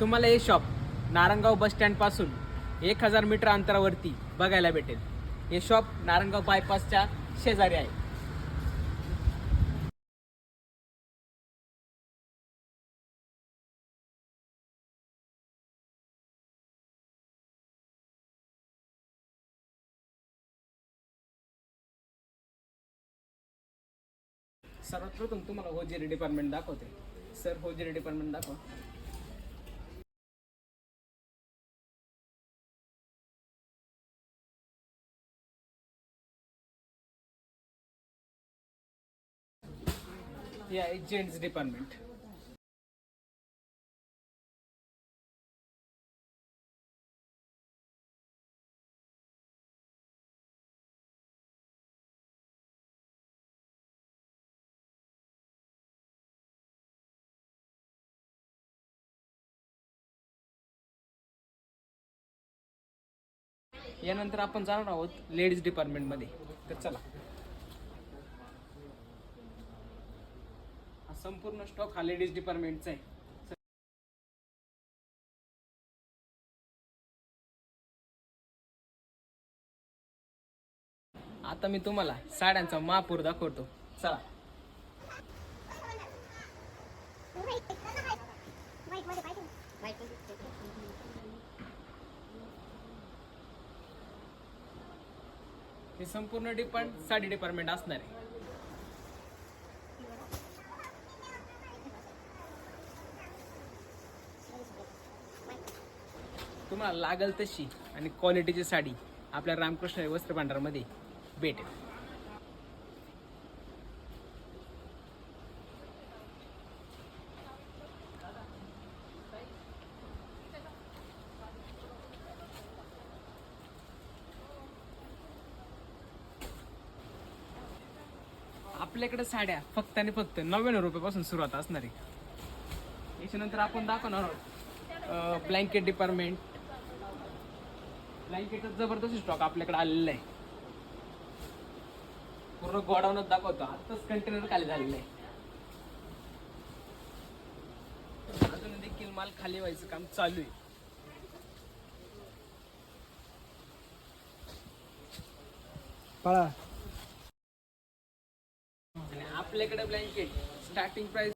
तुम्हाला हे शॉप नारंगाव बस स्टँडपासून एक हजार मीटर अंतरावरती बघायला भेटेल. हे शॉप नारंगाव बायपासच्या शेजारी आहे. सर्वात प्रथम तुम्हाला होजेरी डिपार्टमेंट दाखवते. सर होजेरी डिपार्टमेंट दाखवा. हे आहे जेंट्स डिपार्टमेंट. यानंतर आपण जाणार आहोत लेडीज डिपार्टमेंटमध्ये. तर चला. संपूर्ण स्टॉक हा लेडीज डिपार्टमेंटचा आहे. आता मी तुम्हाला साड्यांचा महापूर दाखवतो. चला. हे संपूर्ण डिपार्ट साडी डिपार्टमेंट असणार आहे. तुम्हाला लागल तशी आणि क्वालिटीची साडी आपल्या रामकृष्ण वस्त्र भांडारमध्ये भेटेल. आपल्याकडे साड्या फक्त आणि फक्त नव्याण्णव रुपयापासून सुरुवात असणार आहे. याच्यानंतर आपण दाखवणार आहोत ब्लँकेट डिपार्टमेंट ब्लँकेटचा जबरदस्त स्टॉक आपल्याकडे आलेला आहे. पूर्ण गोडाऊनच दाखवतो. आताच कंटेनर खाली झालेलं आहे. अजून देखील माल खाली व्हायचं काम चालू आहे. पळा. आपल्याकडे ब्लँकेट स्टार्टिंग प्राइस